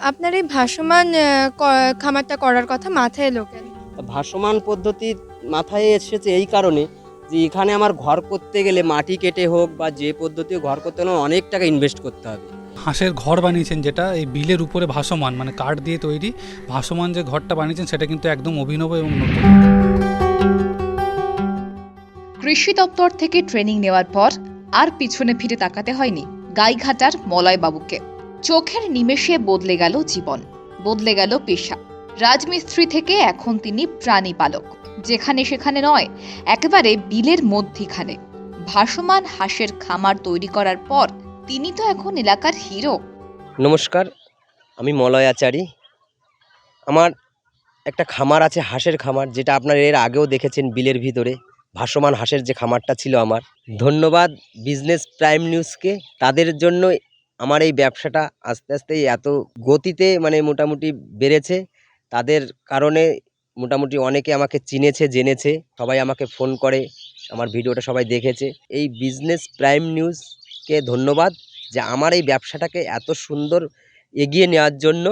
আপনার এই ভাসমান খামারটা করার কথা মাথায় এলো কেন ভাসমান পদ্ধতি মাথায় এসেছে এই কারণে যে এখানে আমার ঘর করতে গেলে মাটি কেটে হোক বা যে পদ্ধতি ঘর করতে হলে অনেক টাকা ইনভেস্ট করতে হবে। হাঁসের ঘর বানিয়েছেন যেটা এই বিলের উপরে ভাসমান মানে কাঠ দিয়ে তৈরি ভাসমান যে ঘরটা বানিয়েছেন সেটা কিন্তু একদম অভিনব এবং নতুন। কৃষি দপ্তর থেকে ট্রেনিং নেওয়ার পর আর পিছনে ফিরে তাকাতে হয়নি গাইঘাটার মলয় বাবুকে চোখের নিমেষে বদলে গেল জীবন, বদলে গেল পেশা। রাজমিস্ত্রি থেকে এখন তিনি প্রাণী পালক, যেখানে সেখানে নয়, একেবারে বিলের মধ্যিখানে। ভাসমান হাঁসের খামার তৈরি করার পর তিনি তো এখন এলাকার হিরো। নমস্কার, আমি মলয় আচারি আমার একটা খামার আছে, হাঁসের খামার, যেটা আপনারা এর আগেও দেখেছেন বিলের ভিতরে। ভাসমান হাঁসের যে খামারটা ছিল আমার। ধন্যবাদ বিজনেস প্রাইম নিউজকে। তাদের জন্য আমার এই ব্যবসাটা আস্তে আস্তে এত গতিতে মানে মোটামুটি বেড়েছে। তাদের কারণে মোটামুটি অনেকে আমাকে চিনেছে, জেনেছে, সবাই আমাকে ফোন করে, আমার ভিডিওটা সবাই দেখেছে। এই বিজনেস প্রাইম নিউজকে ধন্যবাদ যে আমার এই ব্যবসাটাকে এত সুন্দর এগিয়ে নেওয়ার জন্য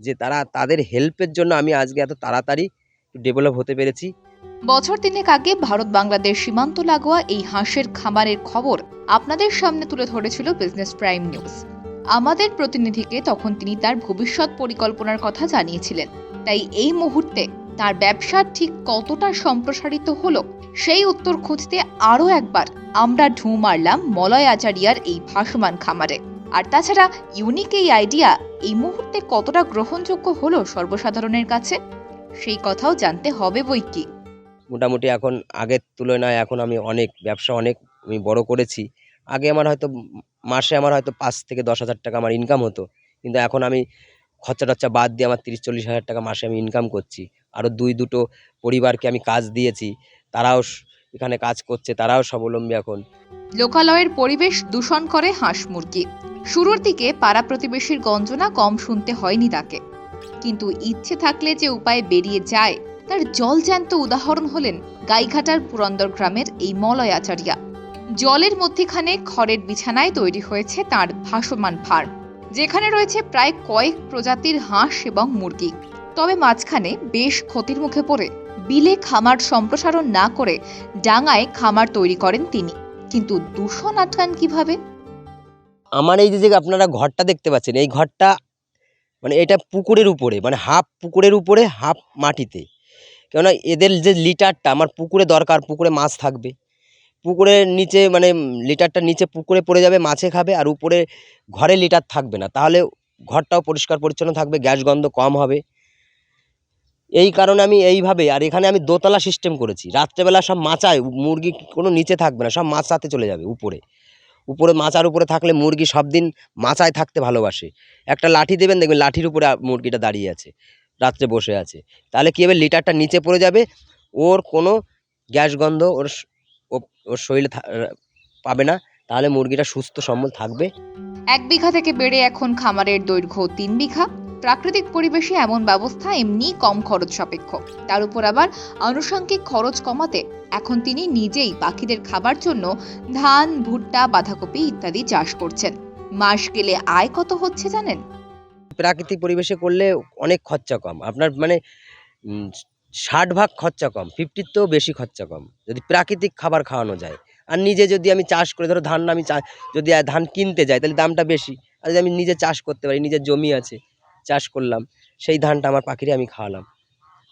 যে তারা তাদের হেল্পের জন্য আমি আজকে এত তাড়াতাড়ি ডেভেলপ হতে পেরেছি। বছর তিনেক আগে ভারত বাংলাদেশ সীমান্ত লাগোয়া এই হাঁসের খামারের খবর আপনাদের সামনে তুলে ধরেছিল বিজনেস প্রাইম নিউজ আমাদের প্রতিনিধিকে তখন তিনি তার ভবিষ্যৎ পরিকল্পনার কথা জানিয়েছিলেন। তাই এই মুহূর্তে তার ব্যবসা ঠিক কতটা সম্প্রসারিত হলো সেই উত্তর খুঁজতে আরও একবার আমরা ঢু মারলাম মলয় আচারিয়ার এই ভাসমান খামারে। আর তাছাড়া ইউনিক এই আইডিয়া এই মুহূর্তে কতটা গ্রহণযোগ্য হলো সর্বসাধারণের কাছে? সেই কথাও জানতে হবে বই কি মোটামুটি এখন আগের তুলনায় এখন আমি অনেক, ব্যবসা অনেক আমি বড় করেছি। আগে আমার হয়তো মাসে আমার হয়তো পাঁচ থেকে দশ হাজার টাকা আমার ইনকাম হতো। কিন্তু এখন আমি খরচা টরচা বাদ দিয়ে আমার তিরিশ, চল্লিশ হাজার টাকা মাসে আমি ইনকাম করছি। আরও দুই, দুটো পরিবারকে আমি কাজ দিয়েছি। তারাও এখানে কাজ করছে, তারাও স্বাবলম্বী এখন। লোকালয়ের পরিবেশ দূষণ করে হাঁস মুরগি। শুরুর দিকে পাড়া প্রতিবেশীর গঞ্জনা কম শুনতে হয়নি তাকে। কিন্তু ইচ্ছে থাকলে যে উপায় বেরিয়ে যায় তার জলজ্যান্ত উদাহরণ হলেন গাইঘাটার পুরন্দর গ্রামের এই মলয় আচারিয়া জলের মধ্যেখানে খড়ের বিছানায় তৈরি হয়েছে তার ভাসমান ফার্ম যেখানে রয়েছে প্রায় কয়েক প্রজাতির হাঁস এবং মুরগি। তবে মাঝখানে বেশ ক্ষতির মুখে পড়ে, বিলে খামার সম্প্রসারণ না করে ডাঙায় খামার তৈরি করেন তিনি। কিন্তু দূষণ আটকান কীভাবে? আমার এই যে আপনারা ঘরটা দেখতে পাচ্ছেন, এই ঘরটা মানে এটা পুকুরের উপরে মানে হাফ পুকুরের উপরে, হাফ মাটিতে। কেননা এদের যে লিটারটা, আমার পুকুরে দরকার, পুকুরে মাছ থাকবে। পুকুরের নিচে মানে লিটারটা নিচে পুকুরে পড়ে যাবে, মাছে খাবে, আর উপরে ঘরে লিটার থাকবে না। তাহলে ঘরটাও পরিষ্কার পরিচ্ছন্ন থাকবে, গ্যাস গন্ধ কম হবে। এই কারণে আমি এইভাবে, আর এখানে আমি দোতলা সিস্টেম করেছি। রাত্রেবেলা সব মাচায়, মুরগি কোনো নিচে থাকবে না, সব মাচাতে চলে যাবে উপরে। উপরে মাচার উপরে থাকলে মুরগি সব দিন মাচায় থাকতে ভালোবাসে। একটা লাঠি দেবেন, দেখবেন লাঠির উপরে মুরগিটা দাঁড়িয়ে আছে। রাত্রে বসে আছে। তাহলে কী হবে লিটারটা নিচে পড়ে যাবে? ওর কোনো গ্যাস গন্ধ ওর ওর শরীরে পাবে না। তাহলে মুরগিটা সুস্থ সম্বল থাকবে। এক বিঘা থেকে বেড়ে এখন খামারের দৈর্ঘ্য তিন বিঘা। প্রাকৃতিক পরিবেশে এমন ব্যবস্থা এমনি কম খরচ সাপেক্ষ। তার উপর আবার আনুষঙ্গিক খরচ কমাতে এখন তিনি নিজেই পাখিদের খাবার জন্য ধান, ভুট্টা, বাঁধাকপি ইত্যাদি চাষ করছেন। মাস গেলে আয় কত হচ্ছে জানেন? প্রাকৃতিক পরিবেশে করলে অনেক খরচা কম। আপনার মানে ষাট ভাগ খরচা কম ফিফটির তো বেশি খরচা কম, যদি প্রাকৃতিক খাবার খাওয়ানো যায়। আর নিজে যদি আমি চাষ করে, ধরো ধান আমি যদি ধান কিনতে যাই, তাহলে দামটা বেশি। আর যদি আমি নিজে চাষ করতে পারি, নিজের জমি আছে, চাষ করলাম, সেই ধানটা আমার পাখিরে আমি খাওয়ালাম।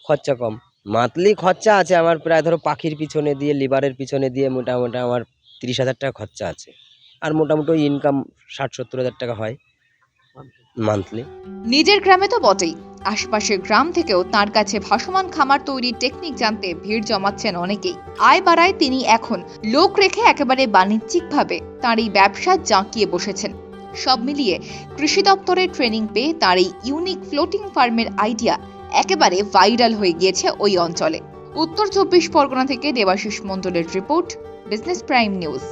খরচা কম। মান্থলি খরচা আছে আমার প্রায়, ধরো পাখির পিছনে দিয়ে, লিভারের পিছনে দিয়ে মোটামুটি আমার তিরিশ হাজার টাকা খরচা আছে। আর মোটামুটি ইনকাম ষাট সত্তর হাজার টাকা হয়। মান্থলি নিজের গ্রামে তো বটেই। আশেপাশের গ্রাম থেকেও তার কাছে ভাসমান খামার তৈরির টেকনিক জানতে ভিড় জমাচ্ছেন অনেকেই। আয় বাড়ায় তিনি এখন। লোক রেখে একেবারে বাণিজ্যিকভাবে তার এই ব্যবসা জাঁকিয়ে বসেছেন। সব মিলিয়ে কৃষি দপ্তরের ট্রেনিং পেয়ে তার এই ইউনিক ফ্লোটিং ফার্মের আইডিয়া একেবারে ভাইরাল হয়ে গিয়েছে ওই অঞ্চলে। উত্তর চব্বিশ পরগনা থেকে দেবাশিস মণ্ডলের রিপোর্ট বিজনেস প্রাইম নিউজ